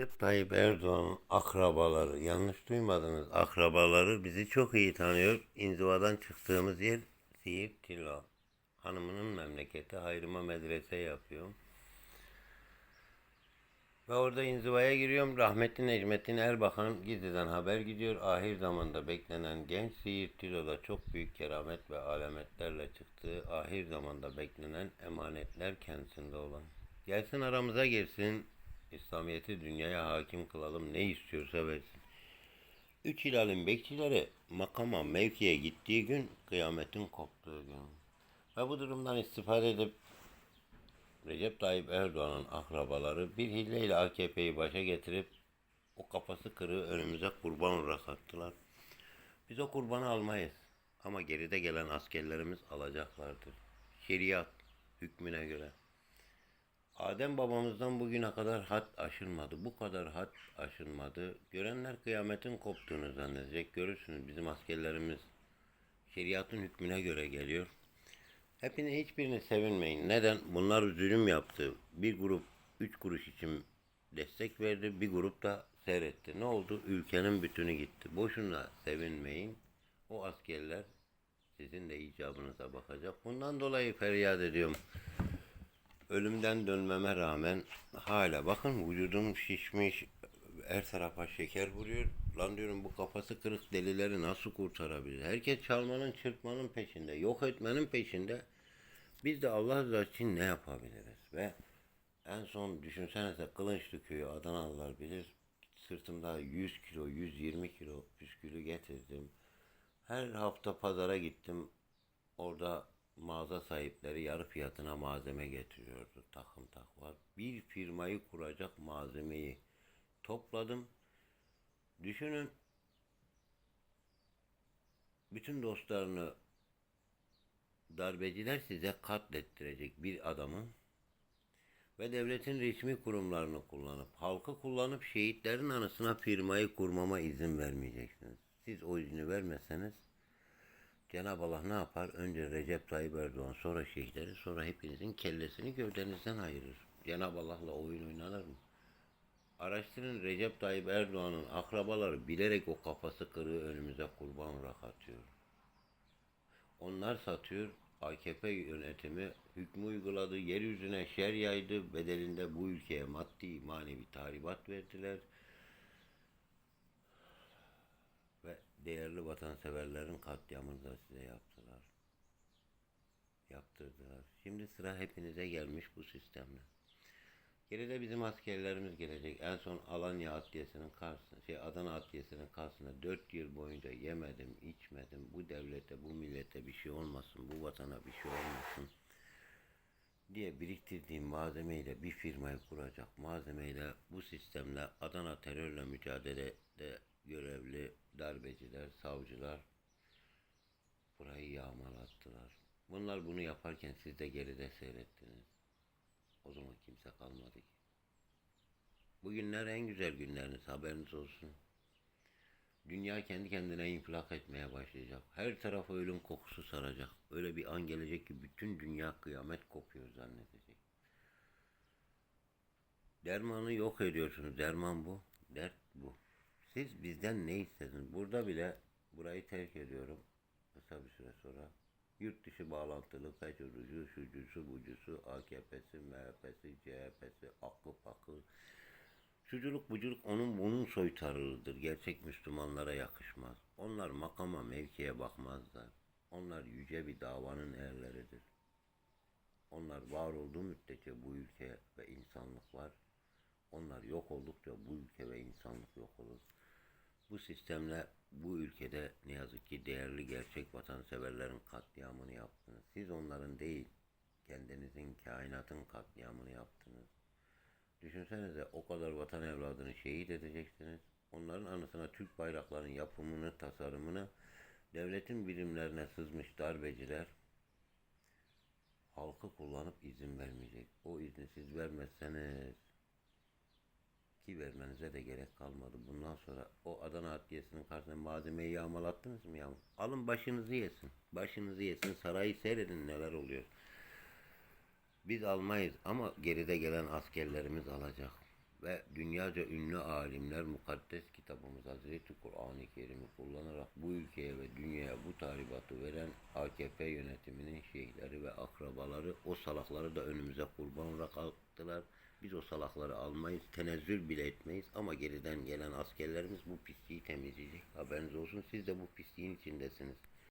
Recep Tayyip Erdoğan'ın akrabaları, yanlış duymadınız, akrabaları bizi çok iyi tanıyor. İnzivadan çıktığımız yer Siirt Tilo. Hanımının memleketi, hayrıma medrese yapıyorum. Ve orada inzivaya giriyorum. Rahmetli Necmettin Erbakan gizliden haber gidiyor. Ahir zamanda beklenen genç Siirt Tilo'da çok büyük keramet ve alametlerle çıktığı ahir zamanda beklenen emanetler kendisinde olan. Gelsin aramıza girsin. İslamiyet'i dünyaya hakim kılalım. Ne istiyorsa versin. Üç hilalin bekçileri makama mevkiye gittiği gün kıyametin koptuğu gün. Ve bu durumdan istifade edip Recep Tayyip Erdoğan'ın akrabaları bir hilleyle AKP'yi başa getirip o kafası kırığı önümüze kurban olarak attılar. Biz o kurbanı almayız. Ama geride gelen askerlerimiz alacaklardır. Şeriat hükmüne göre. Adem babamızdan bugüne kadar had aşılmadı. Bu kadar had aşılmadı. Görenler kıyametin koptuğunu zannedecek. Görürsünüz bizim askerlerimiz şeriatın hükmüne göre geliyor. Hepini hiçbirini sevinmeyin. Neden? Bunlar zulüm yaptı. Bir grup üç kuruş için destek verdi. Bir grup da seyretti. Ne oldu? Ülkenin bütünü gitti. Boşuna sevinmeyin. O askerler sizin de icabınıza bakacak. Bundan dolayı feryat ediyorum. Ölümden dönmeme rağmen hala bakın vücudum şişmiş, her tarafa şeker vuruyor. Lan diyorum bu kafası kırık delileri nasıl kurtarabilir? Herkes çalmanın, çırpmanın peşinde, yok etmenin peşinde. Biz de Allah rızası için ne yapabiliriz? Ve en son düşünsenize Kılınçlı köyü Adanalılar bilir. Sırtımda 100 kilo, 120 kilo püskülü getirdim. Her hafta pazara gittim. Orada mağaza sahipleri yarı fiyatına malzeme getiriyordu. Takım tak var. Bir firmayı kuracak malzemeyi topladım. Düşünün bütün dostlarını darbeciler size katlettirecek bir adamın ve devletin resmi kurumlarını kullanıp, halkı kullanıp şehitlerin anısına firmayı kurmama izin vermeyeceksiniz. Siz o izni vermeseniz Cenab-ı Allah ne yapar? Önce Recep Tayyip Erdoğan, sonra şehitleri, sonra hepinizin kellesini gövdenizden ayırır. Cenab-ı Allah'la oyun oynanır mı? Araştırın Recep Tayyip Erdoğan'ın akrabaları bilerek o kafası kırığı önümüze kurban olarak atıyor. Onlar satıyor. AKP yönetimi hükmü uyguladı. Yeryüzüne şer yaydı. Bedelinde bu ülkeye maddi manevi tahribat verdiler. Ve değerli vatanseverlerin katliamını da size yaptılar. Yaptırdılar. Şimdi sıra hepinize gelmiş bu sistemle. Geride bizim askerlerimiz gelecek. En son Alanya Adliyesi'nin karşısına, şey Adana Adliyesi'nin karşısına 4 yıl boyunca yemedim, içmedim. Bu devlete, bu millete bir şey olmasın, bu vatana bir şey olmasın diye biriktirdiğim malzemeyle bir firmayı kuracak. Malzemeyle bu sistemle Adana terörle mücadelede görevli darbeciler, savcılar burayı yağmalattılar. Bunlar bunu yaparken siz de geride seyrettiniz. O zaman kimse kalmadı ki. Bugünler en güzel günleriniz haberiniz olsun. Dünya kendi kendine infilak etmeye başlayacak. Her tarafa ölüm kokusu saracak. Öyle bir an gelecek ki bütün dünya kıyamet kopuyor zannedecek. Dermanı yok ediyorsunuz. Derman bu. Dert bu. Siz bizden ne istediniz? Burada bile burayı terk ediyorum. Kısa bir süre sonra. Yurt dışı bağlantılı FETÖ'cüsü, şucusu, bucusu, AKP'si, MHP'si, CHP'si, aklı pakı. Şuculuk buculuk onun bunun soytarılıdır. Gerçek Müslümanlara yakışmaz. Onlar makama mevkiye bakmazlar. Onlar yüce bir davanın erleridir. Onlar var olduğu müddetçe bu ülke ve insanlık var. Onlar yok oldukça bu ülke ve insanlık yok olur. Bu sistemle bu ülkede ne yazık ki değerli gerçek vatanseverlerin katliamını yaptınız. Siz onların değil, kendinizin, kainatın katliamını yaptınız. Düşünsenize o kadar vatan evladını şehit edeceksiniz. Onların anısına Türk bayraklarının yapımını, tasarımını devletin birimlerine sızmış darbeciler halkı kullanıp izin vermeyecek. O izni siz vermezseniz ki vermenize de gerek kalmadı. Bundan sonra o Adana Adliyesi'nin karşısında malzemeyi yağmalattınız mı ya? Alın başınızı yesin. Başınızı yesin. Sarayı seyredin neler oluyor. Biz almayız ama geride gelen askerlerimiz alacak. Ve dünyaca ünlü alimler mukaddes kitabımız Hazreti Kur'an-ı Kerim'i kullanarak bu ülkeye ve dünyaya bu tahribatı veren AKP yönetiminin şeyhleri ve akrabaları o salakları da önümüze kurban olarak attılar. Biz o salakları almayız, tenezzül bile etmeyiz ama geriden gelen askerlerimiz bu pisliği temizleyecek. Haberiniz olsun siz de bu pisliğin içindesiniz.